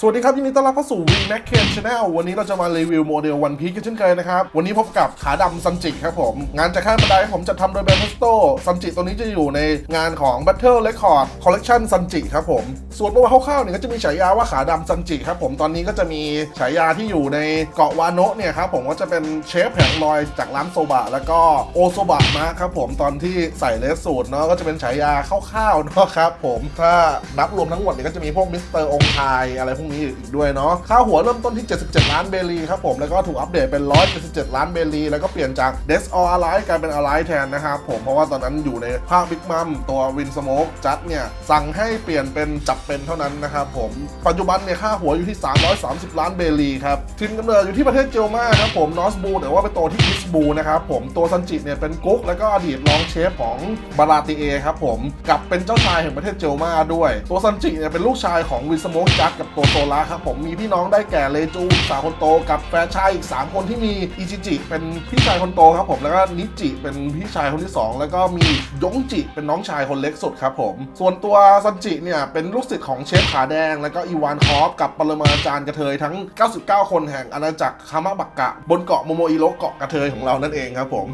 สวัสดีครับยินดีต้อนรับเข้าสู่ w m a c k e n Channel วันนี้เราจะมารีวิวโมเดล One Piece กันเช่นเคยนะครับ วันนี้พบกับขาดำซันจิครับผม งานจากค่ายบันไดผมจะทำโดยแบรนด์ h สโตซันจิตัวนี้จะอยู่ในงานของ Battle Record Collection ซันจิครับผม ส่วนตัวคร่าวๆเนี่ยก็จะมีฉายาว่าขาดำซันจิครับผมตอนนี้ก็จะมีฉายาที่อยู่ในเกาะวาโนะเนี่ยครับผมก็จะเป็นเชฟแผงลอยจากร้านโซบะแล้วก็โอโซบะนะครับผมตอนที่ใส่เลสสูตรเนาะก็จะเป็นฉายาคร่าวๆเนาะครับผมถ้านับรวมทั้งหมดเนี่ยก็จะมีพวกมิสเตอร์องคายอะไรพวกนี้อีกด้วยเนาะค่าหัวเริ่มต้นที่ 77 ล้านเบลีครับผมแล้วก็ถูกอัปเดตเป็น 177 ล้านเบลีแล้วก็เปลี่ยนจาก Des All Alive กลายเป็น Alive แทนนะครับผมเพราะว่าตอนนั้นอยู่ในภาคบิ๊กมัมตัววินสโมกจัดเนี่ยสั่งให้เปลี่ยนเป็นจับเป็นเท่านั้นนะครับผมปัจจุบันเนี่ยค่าหัวอยู่ที่ 330 ล้านเบลีครับทินกำเนิดอยู่ที่ประเทศเจลมาครับผมนอสบูแต่ว่าไปโตที่อิสบูนะครับผมตัวซันจิเนี่ยเป็นกุ๊กแล้วก็อดีตรองเชฟของบาราติเอครับผมกับเป็นเจ้าชายแห่งประเทศเจลมาด้วย ตัวซันจิเนี่ยเป็นลูกชายของวินสโมกจัดกับตัวโซล่าครับผมมีพี่น้องได้แก่เลจูสาวคนโตกับแฟชายอีก 3 คนที่มีอิจิจิเป็นพี่ชายคนโตครับผมแล้วก็นิจิเป็นพี่ชายคนที่ 2 แล้วก็มียงจิเป็นน้องชายคนเล็กสุดครับผมส่วนตัวซันจิเนี่ยเป็นลูกศิษย์ของเชฟขาแดง แล้วก็อีวานคอฟกับปรมาจารย์กระเทยทั้ง 99 คนแห่งอาณาจักรคามาบักกะ บนเกาะโมโมอิโรเกาะกระเทยของเรานั่นเองครับผม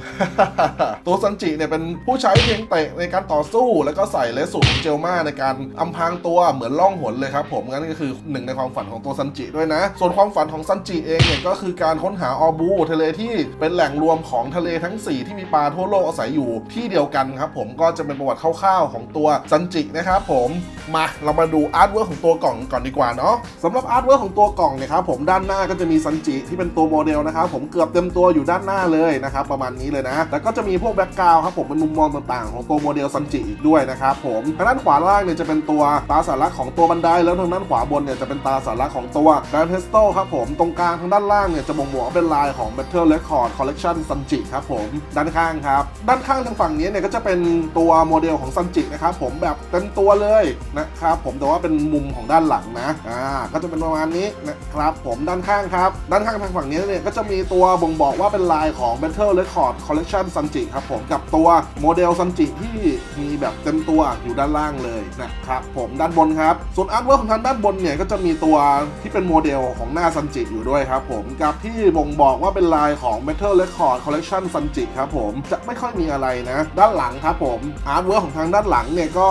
ตัวซันจิเนี่ยเป็นผู้ใช้เพียงเตะในการต่อสู้ แล้วก็ใส่เลสสูตรของเจลมาในการอำพรางตัวเหมือนล่องหนเลยครับผมงั้นก็คือหนึ่งในความฝันของตัวซันจิด้วยนะ ส่วนความฝันของซันจิเองเนี่ยก็คือการค้นหาออบูทะเลที่เป็นแหล่งรวมของทะเลทั้ง 4 ที่มีปลาทั่วโลกอาศัยอยู่ที่เดียวกันครับผมก็จะเป็นประวัติคร่าวๆของตัวซันจินะครับผมมาเรามาดูอาร์ตเวิร์กของตัวกล่องก่อนดีกว่าเนาะสำหรับอาร์ตเวิร์กของตัวกล่องเนี่ยครับผมด้านหน้าก็จะมีซันจิที่เป็นตัวโมเดลนะครับผมเกือบเต็มตัวอยู่ด้านหน้าเลยนะครับประมาณนี้เลยนะแล้วก็จะมีพวกแบ็กกราวครับผมเป็นมุมมองต่างๆ ของตัวโมเดลซันจิอีกด้วยนะครับผมทางด้านขวาล่างเนี่ยจะเป็นตัวตาสาระของตัวบันไดแล้วทางด้านขวาบนเนี่ยจะเป็นตาสาระของตัวแบรนเพสโตครับผม ตรงกลางทางด้านล่างเนี่ยจะบ่งบอกว่าเป็นลายของ Battle Record Collection ซันจิครับผม ด้านข้างครับ ด้านข้างทางฝั่งนี้เนี่ยก็จะเป็นตัวโมเดลของซันจินะครับผมแบบเต็มตัวเลยนะครับผมแต่ว่าเป็นมุมของด้านหลังนะอ่าก็จะเป็นประมาณนี้นะครับผมด้านข้างครับ ด้านข้างทางฝั่งนี้เนี่ยก็จะมีตัวบ่งบอกว่าเป็นลายของ Battle Record Collection ซันจิครับผมกับตัวโมเดลซันจิที่มีแบบเต็มตัวอยู่ด้านล่างเลยนะครับผมด้านบนครับส่วนอาร์ตเวิร์ของทางด้านบนเนี่ยก็จะมีตัวที่เป็นโมเดลของหน้าซันจิอยู่ด้วยครับผมกับที่บ่งบอกว่าเป็นลายของ Metal Record Collection ซันจิครับผมจะไม่ค่อยมีอะไรนะ ด้านหลังครับผมอาร์ตเวิร์ของทางด้านหลังเนี่ยก็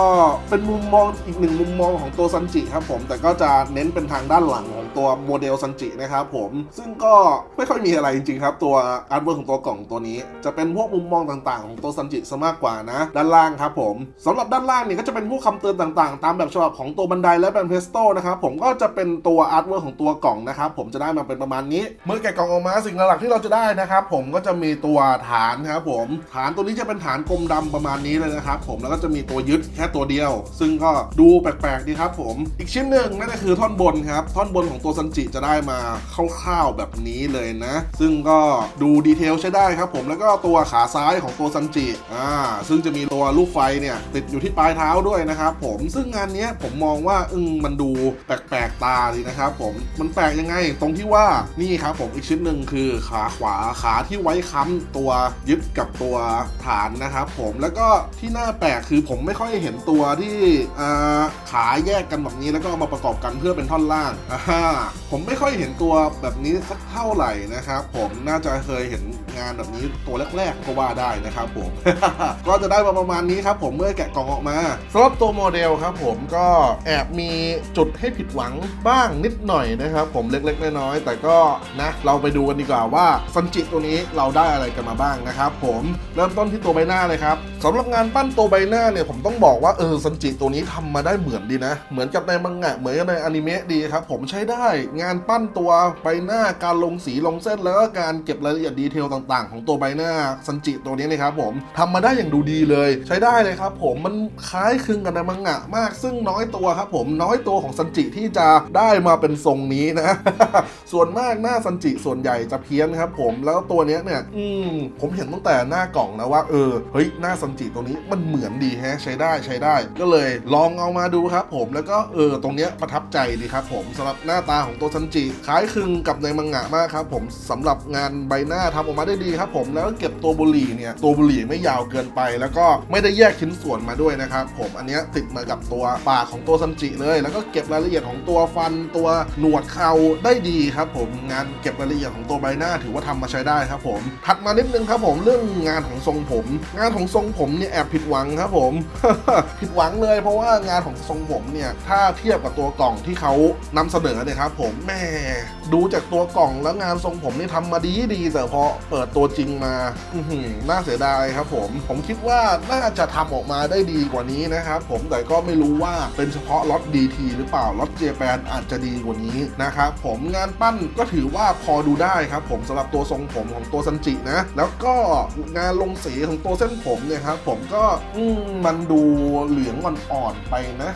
เป็นมุมมองอีกหนึ่งมุมมองของตัวซันจิครับผมแต่ก็จะเน้นเป็นทางด้านหลังของ ตัวโมเดลซันจินะครับผมซึ่งก็ไม่ค่อยมีอะไรจริงๆครับ ตัวอาร์ตเวิร์กของตัวกล่องตัวนี้ จะเป็นพวกมุมมองต่างๆ ของตัวซันจิซะมากกว่านะ ด้านล่างครับผมสำหรับด้านล่างเนี่ยก็จะเป็นพวกคำเตือนต่างๆ ตามแบบฉบับของตัวบันไดและแบนเพสโตนะครับผมก็จะเป็นตัวอาร์ตเวิร์กของตัวกล่องนะครับผมจะได้มาเป็นประมาณนี้ เมื่อแกะกล่องออกมาสิ่งหลักๆที่เราจะได้นะครับผมก็จะมีตัวฐานครับผมฐานตัวนี้จะเป็นฐานกลมดำประมาณนี้เลยนะครับผมแล้วก็จะมีตัวยึดแค่ตัวเดียว ซึ่งก็ดูแปลกๆดีครับผมอีกชิ้นหนึ่งนั่นก็คือท่อนบนครับท่อนบนของตัวซันจิจะได้มาคร่าวๆแบบนี้เลยนะ ซึ่งก็ดูดีเทลใช้ได้ครับผมแล้วก็ตัวขาซ้ายของตัวซันจิอ่าซึ่งจะมีตัวลูกไฟเนี่ยติดอยู่ที่ปลายเท้าด้วยนะครับผมซึ่งงานนี้ผมมองว่าอึงมันดูแปลกๆตาดีนะครับผมมันแปลกยังไงตรงที่ว่านี่ครับผมอีกชิ้นหนึ่งคือขาขวาขาที่ไว้ค้ำตัวยึดกับตัวฐานนะครับผมแล้วก็ที่น่าแปลกคือผมไม่ค่อยเห็นตัวที่อ่าขาแยกกันแบบนี้แล้วก็เอามาประกอบกันเพื่อเป็นท่อนล่างอ่าผมไม่ค่อยเห็นตัวแบบนี้สักเท่าไหร่นะครับ ผมน่าจะเคยเห็นงานแบบนี้ตัวแรกๆก็ว่าได้นะครับผม ก็จะได้มาประมาณนี้ครับผมเมื่อแกะกล่องออกมาสำหรับตัวโมเดลครับผมก็แอบมีจุดให้ผิดหวังบ้างนิดหน่อยนะครับผมเล็กๆน้อยๆแต่ก็นะเราไปดูกันดีกว่าว่าซันจิตัวนี้เราได้อะไรกันมาบ้างนะครับผมเริ่มต้นที่ตัวใบหน้าเลยครับสำหรับงานปั้นตัวใบหน้าเนี่ยผมต้องบอกว่าเออซันจิตัวนี้ทำมาได้เหมือนดีนะ เหมือนกับในมังงะเหมือนกับในอนิเมะดีครับผมใช้ได้งานปั้นตัวใบหน้าการลงสีลงเส้นแล้วก็การเก็บรายละเอียดดีเทลต่างๆ ของตัวใบหน้าซันจิตัวนี้นะครับผมทำมาได้อย่างดูดีเลย ใช้ได้เลยครับผมมันคล้ายคลึงกับในมังงะมากซึ่งน้อยตัวครับผมน้อยตัวของซันจิที่จะได้มาเป็นทรงนี้นะ ส่วนมากหน้าซันจิส่วนใหญ่จะเพี้ยนครับผมแล้วตัวนี้เนี่ยอืมผมเห็นตั้งแต่หน้ากล่องนะว่าเออเฮ้ยหน้าซันจิตัวนี้มันเหมือนดีแฮะใช้ได้ใช้ได้ ก็เลยลองเอามาดูครับผมแล้วก็เออตรงเนี้ยประทับใจดีครับผมสำหรับหน้าตาของตัวซันจิคล้ายคลึงกับในมังงะมากครับผมสำหรับงานใบหน้าทำออกมาได้ได้ดีครับผมแล้วก็เก็บตัวบุหรี่เนี่ยตัวบุหรี่ไม่ยาวเกินไป แล้วก็ไม่ได้แยกชิ้นส่วนมาด้วยนะครับผมอันนี้ติดมากับตัวปากของตัวซันจิเลย แล้วก็เก็บรายละเอียดของตัวฟันตัวหนวดเขาได้ดีครับผมงานเก็บรายละเอียดของตัวใบหน้าถือว่าทำมาใช้ได้ครับผมถัดมานิดนึงครับผมเรื่องงานของทรงผม งานของทรงผมเนี่ยแอบผิดหวังครับผม ผิดหวังเลยเพราะว่างานของทรงผมเนี่ยถ้าเทียบกับตัวกล่องที่เขานำเสนอเนี่ยครับผมแม่ดูจากตัวกล่องแล้วงานทรงผมนี่ทำมาดีดีแต่พอเปิดตัวจริงมาน่าเสียดายครับผม ผมคิดว่าน่าจะทำออกมาได้ดีกว่านี้นะครับผมแต่ก็ไม่รู้ว่าเป็นเฉพาะล็อต DT หรือเปล่าล็อตเจแปนอาจจะดีกว่านี้นะครับผมงานปั้นก็ถือว่าพอดูได้ครับผมสำหรับตัวทรงผมของตัวซันจินะ แล้วก็งานลงสีของตัวเส้นผมเนี่ยครับผมก็มมันดูเหลืองอ่อนๆไปนะ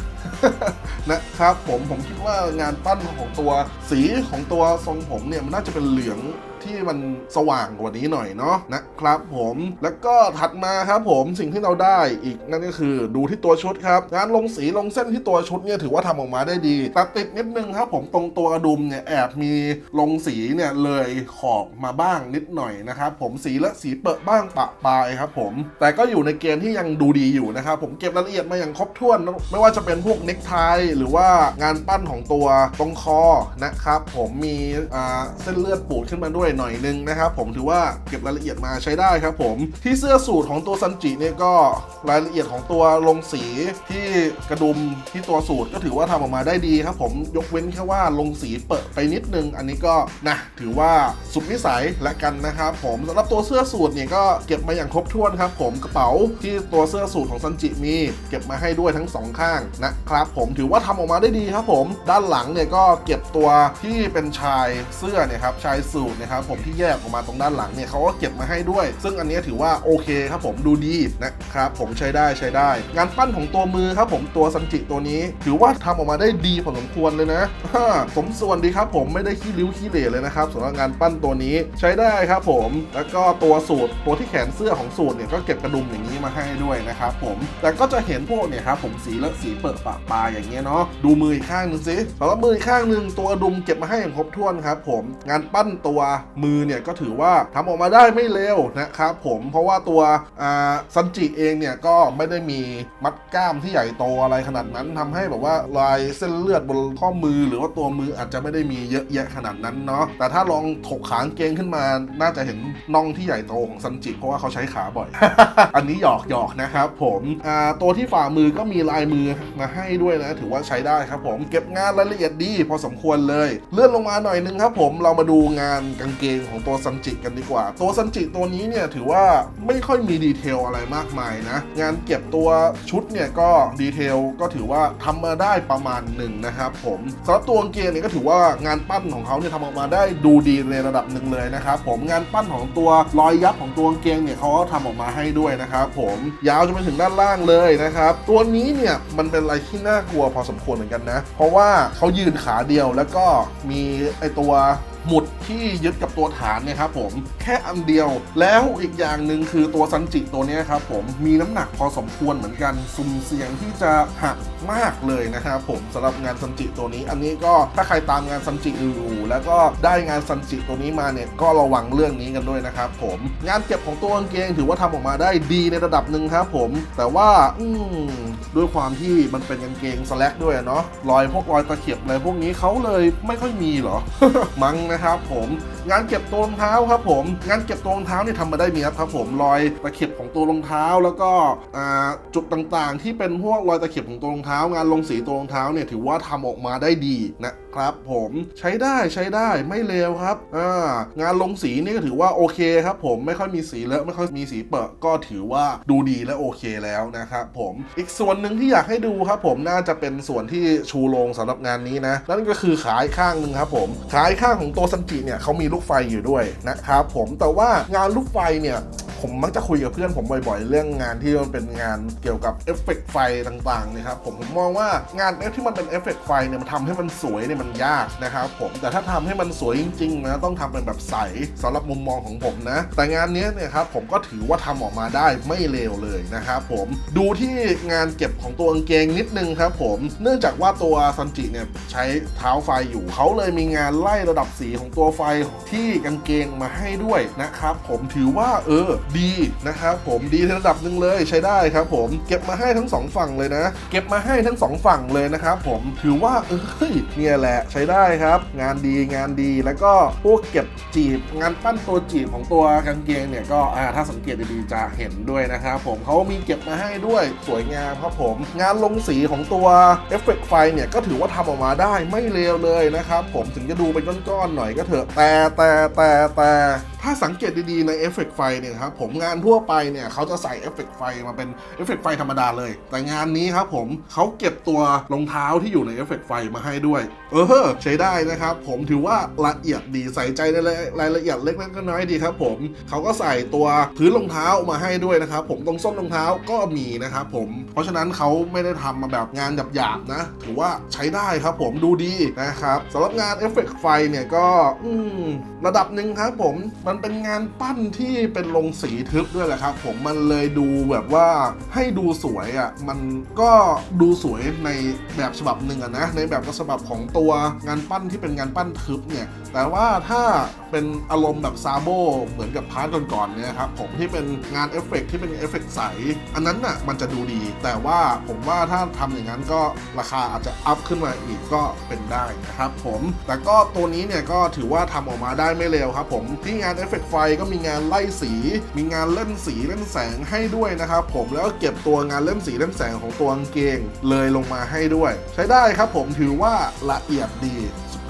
นะครับผมผมคิดว่างานปั้นของตัวสีของตัวทรงผมเนี่ยมันน่าจะเป็นเหลือง ที่มันสว่างกว่านี้หน่อยเนาะนะครับผมแล้วก็ถัดมาครับผมสิ่งที่เราได้อีกนั่นก็คือดูที่ตัวชุดครับงานลงสีลงเส้นที่ตัวชุดเนี่ยถือว่าทำออกมาได้ดี แต่ติดนิดนึงครับผมตรงตัวกระดุมเนี่ยแอบมีลงสีเนี่ยเลยขอบมาบ้างนิดหน่อยนะครับผมสีและสีเปิดบ้างปะปลายครับผม แต่ก็อยู่ในเกณฑ์ที่ยังดูดีอยู่นะครับผมเก็บรายละเอียดมาอย่างครบถ้วน ไม่ว่าจะเป็นพวกเน็กไทหรือว่างานปั้นของตัวตรงคอนะครับผมมีเส้นเลือดปูดขึ้นมาด้วยหน่อยนึงนะครับผมถือว่าเก็บรายละเอียดมาใช้ได้ครับผมที่เสื้อสูทของตัวซันจิเนี่ยก็รายละเอียดของตัวลงสีที่กระดุมที่ตัวสูทก็ถือว่าทำออกมาได้ดีครับผมยกเว้นแค่ว่าลงสีเปิดไปนิดนึง อันนี้ก็นะถือว่าสุดวิสัยและกันนะครับผมสำหรับตัวเสื้อสูทเนี่ยก็เก็บมาอย่างครบถ้วนครับผมกระเป๋าที่ตัวเสื้อสูทของซันจิมีเก็บมาให้ด้วยทั้งสองข้างนะครับผมถือว่าทำออกมาได้ดีครับผม ด้านหลังเนี่ยก็เก็บตัวที่เป็นชายเสื้อเนี่ยครับชายสูทนะครับผมที่แยกออกมาตรงด้านหลังเนี่ยเขาก็เก็บมาให้ด้วย ซึ่งอันนี้ถือว่าโอเคครับผมดูดีนะครับผมใช้ได้ใช้ได้ งานปั้นของตัวมือครับผมตัวซันจิตัวนี้ ถือว่าทำออกมาได้ดีพอสมควรเลยนะสมส่วนดีครับผมไม่ได้ขี้ริ้วขี้เหร่เลยนะครับสำหรับงานปั้นตัวนี้ใช้ได้ครับผมแล้วก็ตัวสูตรตัวที่แขนเสื้อของสูตรเนี่ยก็เก็บกระดุมอย่างนี้มาให้ด้วยนะครับผมแต่ก็จะเห็นพวกเนี่ยครับผมสีและสีเปิดปะปลาอย่างเงี้ยเนาะดูมืออีกข้างหนึงสิสำหรับมืออีกข้างหนึ่งตัวดุมเก็บมาให้อย่างครบถ้วนครับผมงานปั้นตัวมือเนี่ยก็ถือว่าทำออกมาได้ไม่เลวนะครับผมเพราะว่าตัวซันจิเองเนี่ยก็ไม่ได้มีมัดกล้ามที่ใหญ่โตอะไรขนาดนั้นทำให้แบบว่าลายเส้นเลือดบนข้อมือหรือว่าตัวมืออาจจะไม่ได้มีเยอะแยะขนาดนั้นเนาะแต่ถ้าลองถกขางเกงขึ้นมา น่าจะเห็นน่องที่ใหญ่โตของซันจิเพราะว่าเขาใช้ขาบ่อย อันนี้หยอกหยอกนะครับผมตัวที่ฝ่ามือก็มีลายมือมาให้ด้วยนะ ถือว่าใช้ได้ครับผมเก็บงานรายละเอียดดี พอสมควรเลย เลื่อนลงมาหน่อยนึงครับผมเรามาดูงานกางเกงของตัวซันจิกันดีกว่า ตัวซันจิตัวนี้เนี่ยถือว่าไม่ค่อยมีดีเทลอะไรมากมายนะ งานเก็บตัวชุดเนี่ยก็ดีเทลก็ถือว่าทำมาได้ประมาณหนึ่งนะครับผมสำหรับตัวกางเกงเนี่ยก็ถือว่างานปั้นของเขาเนี่ยทำออกมาได้ดูดีในระดับหนึ่งเลยนะครับผมงานปั้นของตัวรอยยับของตัวกางเกงเนี่ยเขาก็ทำออกมาให้ด้วยนะครับผมยาวจนไปถึงด้านล่างเลยนะครับตัวนี้เนี่ยมันเป็นอะไรที่น่ากลัวพอสมควรเหมือนกันนะ เพราะว่าเขายืนขาเดียวแล้วก็มีไอตัวหมุด ที่ยึดกับตัวฐานเนี่ยครับผมแค่อันเดียว แล้วอีกอย่างหนึ่งคือตัวซันจิตัวนี้ครับผมมีน้ำหนักพอสมควรเหมือนกันสุ่มเสี่ยงที่จะหักมากเลยนะครับผมสำหรับงานซันจิตัวนี้ อันนี้ก็ถ้าใครตามงานซันจิอยู่แล้วก็ได้งานซันจิตัวนี้มาเนี่ยก็ระวังเรื่องนี้กันด้วยนะครับผมงานเก็บของตัวกางเกงถือว่าทำออกมาได้ดีในระดับหนึ่งครับผม แต่ว่าอืมด้วยความที่มันเป็นกางเกงสแลกด้วยเนาะรอยพวกรอยตะเข็บอะไรพวกนี้เขาเลยไม่ค่อยมีหรอมั้งนะครับผมงานเก็บตัวรองเท้าครับผม งานเก็บตัวรองเท้าเนี่ยทำมาได้เนียบครับผมรอยตะเข็บของตัวรองเท้าแล้วก็จุดต่างๆ ที่เป็นพวกรอยตะเข็บของตัวรองเท้างานลงสีตัวรองเท้าเนี่ยถือว่าทำออกมาได้ดีนะ ครับ ผมใช้ได้ใช้ได้ไม่เลวครับอ่างานลงสีนี่ก็ถือว่าโอเคครับผมไม่ค่อยมีสีเลอะไม่ค่อยมีสีเปอะก็ถือว่าดูดีและโอเคแล้วนะครับผมอีกส่วนหนึ่งที่อยากให้ดูครับผมน่าจะเป็นส่วนที่ชูโรงสำหรับงานนี้นะนั่นก็คือขายข้างหนึ่งครับผมขายข้างของตัวซันจิเนี่ยเขามีลูกไฟอยู่ด้วยนะครับผมแต่ว่างานลูกไฟเนี่ย ผมมักจะคุยกับเพื่อนผมบ่อยๆ เรื่องงานที่มันเป็นงานเกี่ยวกับเอฟเฟกต์ไฟต่างๆนี่ยครับผมผมมองว่างานที่มันเป็นเอฟเฟกต์ไฟเนี่ยมันทำให้มันสวยเนี่ยมันยากนะครับผมแต่ถ้าทำให้มันสวยจริงๆนะต้องทำเป็นแบบใสสำหรับมุมมองของผมนะ แต่งานนี้เนี่ยครับผมก็ถือว่าทำออกมาได้ไม่เลวเลยนะครับผมดูที่งานเก็บของตัวกางเกงนิดนึงครับผมเนื่องจากว่าตัวซันจิเนี่ยใช้เท้าไฟอยู่เขาเลยมีงานไล่ระดับสีของตัวไฟที่กางเกงมาให้ด้วยนะครับผมถือว่าเออดีนะครับผมดีในระดับหนึ่งเลยใช้ได้ครับผมเก็บมาให้ทั้งสองฝั่งเลยนะ เก็บมาให้ทั้งสองฝั่งเลยนะครับผมถือว่าเอ้ยเนี่ยแหละใช้ได้ครับ งานดีงานดีแล้วก็พวกเก็บจีบงานปั้นตัวจีบของตัวกางเกงเนี่ยก็อ่าถ้าสังเกตดีๆจะเห็นด้วยนะครับผมเขามีเก็บมาให้ด้วยสวยงามครับผมงานลงสีของตัวเอฟเฟกต์ไฟเนี่ยก็ถือว่าทำออกมาได้ไม่เลวเลยนะครับผมถึงจะดูเป็นก้อนๆหน่อยก็เถอะแต่แต่แต่แต่ ถ้าสังเกตดีๆในเอฟเฟกต์ไฟเนี่ยครับผมงานทั่วไปเนี่ยเขาจะใส่เอฟเฟกต์ไฟมาเป็นเอฟเฟกต์ไฟธรรมดาเลย แต่งานนี้ครับผมเขาเก็บตัวรองเท้าที่อยู่ในเอฟเฟกต์ไฟมาให้ด้วย เออใช้ได้นะครับ ผมถือว่าละเอียดดีใส่ใจในรายละเอียดเล็กๆน้อยๆดีครับ ผมเขาก็ใส่ตัวพื้นรองเท้ามาให้ด้วยนะครับผมตรงส้นรองเท้าก็มีนะครับผมเพราะฉะนั้นเขาไม่ได้ทำมาแบบงานหยาบๆนะ ถือว่าใช้ได้ครับผมดูดีนะครับสำหรับงานเอฟเฟกต์ไฟเนี่ยก็อืระดับหนึ่งครับผมมันเป็นงานปั้นที่เป็นลงสีทึบด้วยแหละครับผมมันเลยดูแบบว่าให้ดูสวยอะ่ะมันก็ดูสวยในแบบฉบับหนึ่งอะนะในแบบฉบับของตัวงานปั้นที่เป็นงานปั้นทึบเนี่ยแต่ว่าถ้าเป็นอารมณ์แบบซาโบเหมือนกับพาร์ทก่อนๆเนี่ยครับผมที่เป็นงานเอฟเฟกต์ที่เป็นเอฟเฟกต์ใส อันนั้นน่ะมันจะดูดี แต่ว่าผมว่าถ้าทำอย่างนั้นก็ราคาอาจจะอัพขึ้นมาอีกก็เป็นได้นะครับผมแต่ก็ตัวนี้เนี่ยก็ถือว่าทำออกมาได้ไม่เลวครับผมที่งานเอฟเฟกต์ไฟก็มีงานไล่สี มีงานเล่นสีเล่นแสงให้ด้วยนะครับผมแล้วก็เก็บตัวงานเล่นสีเล่นแสงของตัวกางเกง เลยลงมาให้ด้วย ใช้ได้ครับผมถือว่าละเอียดดี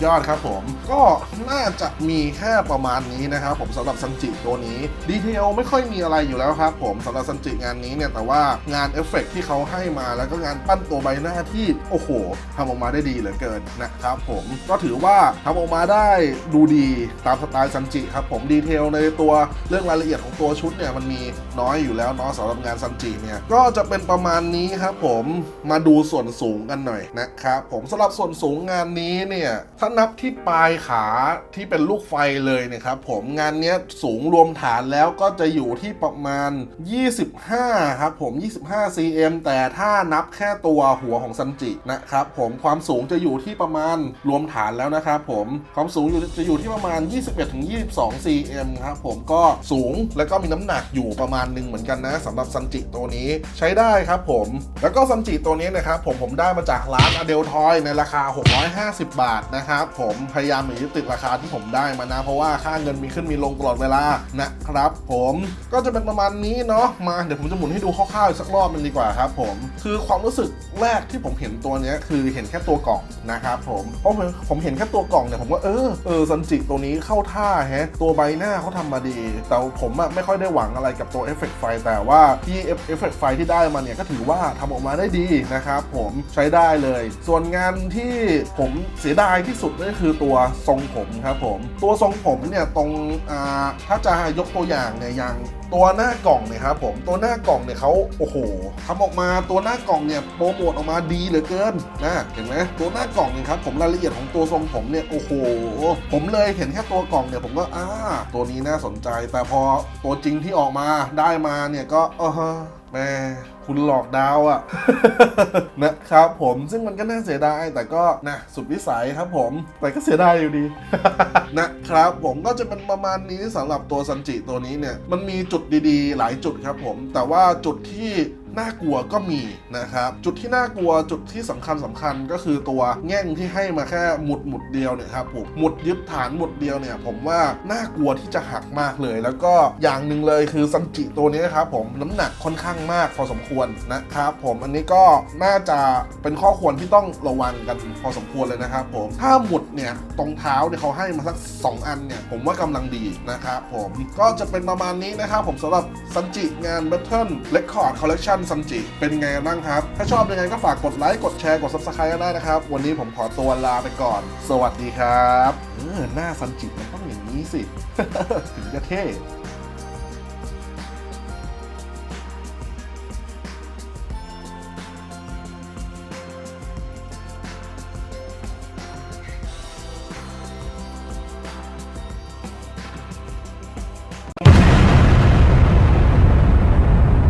ยอดครับผม ก็น่าจะมีแค่ประมาณนี้นะครับผมสำหรับซันจิตัวนี้ ดีเทลไม่ค่อยมีอะไรอยู่แล้วครับผมสำหรับซันจิงานนี้เนี่ยแต่ว่างานเอฟเฟกต์ที่เขาให้มาแล้วก็งานปั้นตัวใบหน้าที่ โอ้โหทำออกมาได้ดีเหลือเกินนะครับผมก็ถือว่าทำออกมาได้ดูดีตามสไตล์ซันจิครับผมดีเทลในตัวเรื่องรายละเอียดของตัวชุดเนี่ยมันมีน้อยอยู่แล้วเนาะสำหรับงานซันจิเนี่ยก็จะเป็นประมาณนี้ครับผมมาดูส่วนสูงกันหน่อยนะครับผมสำหรับส่วนสูงงานนี้เนี่ยถ้าานับที่ปลายขาที่เป็นลูกไฟเลยนี่ยครับผมงานนี้สูงรวมฐานแล้วก็จะอยู่ที่ประมาณ 25 ครับผม 25 cm แต่ถ้านับแค่ตัวหัวของซันจินะครับผมความสูงจะอยู่ที่ประมาณรวมฐานแล้วนะครับผมความสูงจะอยู่ที่ประมาณ 21-22 cm ครับผมก็สูงแล้วก็มีน้ำหนักอยู่ประมาณหนึ่งเหมือนกันนะสำหรับซันจิตัวนี้ใช้ได้ครับผม แล้วก็ซันจิตัวนี้นะครับผมผมได้มาจากร้านอเดลทอยในราคา 650 บาทนะครับผมพยายามอย่ายึดติดราคาที่ผมได้มานะ เพราะว่าค่าเงินมีขึ้นมีลงตลอดเวลานะครับ ผมก็จะเป็นประมาณนี้เนาะมาเดี๋ยวผมจะหมุนให้ดูคร่าวๆอีกสักรอบหนึงดีกว่าครับ ผมคือความรู้สึกแรกที่ผมเห็นตัวเนี้ยคือเห็นแค่ตัวกล่องนะครับผมเพราะผมเห็นแค่ตัวกล่องเนี่ยผมว่าเออเออซันจิตัวนี้เข้าท่าแฮะตัวใบหน้าเขาทำมาดี แต่ผมอะไม่ค่อยได้หวังอะไรกับตัวเอฟเฟกต์ไฟแต่ว่าที่เอฟเฟกต์ไฟที่ได้มาเนี่ยก็ถือว่าทำออกมาได้ดีนะครับผมใช้ได้เลย ส่วนงานที่ผมเสียดายที่สุดนั่นคือตัวทรงผมครับผม ตัวทรงผมเนี่ยตรงถ้าจะยกตัวอย่างเนี่ยอย่างตัวหน้ากล่องเนี่ยครับผมตัวหน้ากล่องเนี่ยเขาโอ้โหทำออกมาตัวหน้ากล่องเนี่ยโปรโมทออกมาดีเหลือเกินนะเห็นไหมตัวหน้ากล่องเนี่ยครับผมรายละเอียดของตัวทรงผมเนี่ยโอ้โห ผมเลยเห็นแค่ตัวกล่องเนี่ยผมก็อ่าตัวนี้น่าสนใจ แต่พอตัวจริงที่ออกมาได้มาเนี่ยก็เออแม่ คุณหลอกดาวอะ นะครับผมซึ่งมันก็น่าเสียดายแต่ก็นะสุดวิสัยครับผม แต่ก็เสียดายอยู่ดี นะครับผมก็จะเป็นประมาณนี้สำหรับตัวซันจิตัวนี้เนี่ย มันมีจุดดีๆ หลายจุดครับผม แต่ว่าจุดที่ น่ากลัวก็มีนะครับ จุดที่น่ากลัวจุดที่สำคัญสำคัญก็คือตัวแง่งที่ให้มาแค่หมุดหมุดเดียวเนี่ยครับผมหมุดยึดฐานหมุดเดียวเนี่ยผมว่าน่ากลัวที่จะหักมากเลย แล้วก็อย่างหนึ่งเลยคือซันจิตัวนี้ครับผมน้ำหนักค่อนข้างมากพอสมควรนะครับผมอันนี้ก็น่าจะเป็นข้อควรที่ต้องระวังกันพอสมควรเลยนะครับผมถ้าหมุดเนี่ยตรงเท้าเนี่ยเขาให้มาสัก 2 อันเนี่ยผมว่ากำลังดีนะครับผมก็จะเป็นประมาณนี้นะครับผมสำหรับซันจิงาน Battle Record Collection ซัมจิ เป็นไงกันบ้างครับ ถ้าชอบยังไงก็ฝากกดไลค์กดแชร์กด Subscribe ก็ได้นะครับ วันนี้ผมขอตัวลาไปก่อน สวัสดีครับเออหน้าซัมจิมันต้องอย่างนี้สิ ถึงจะเท่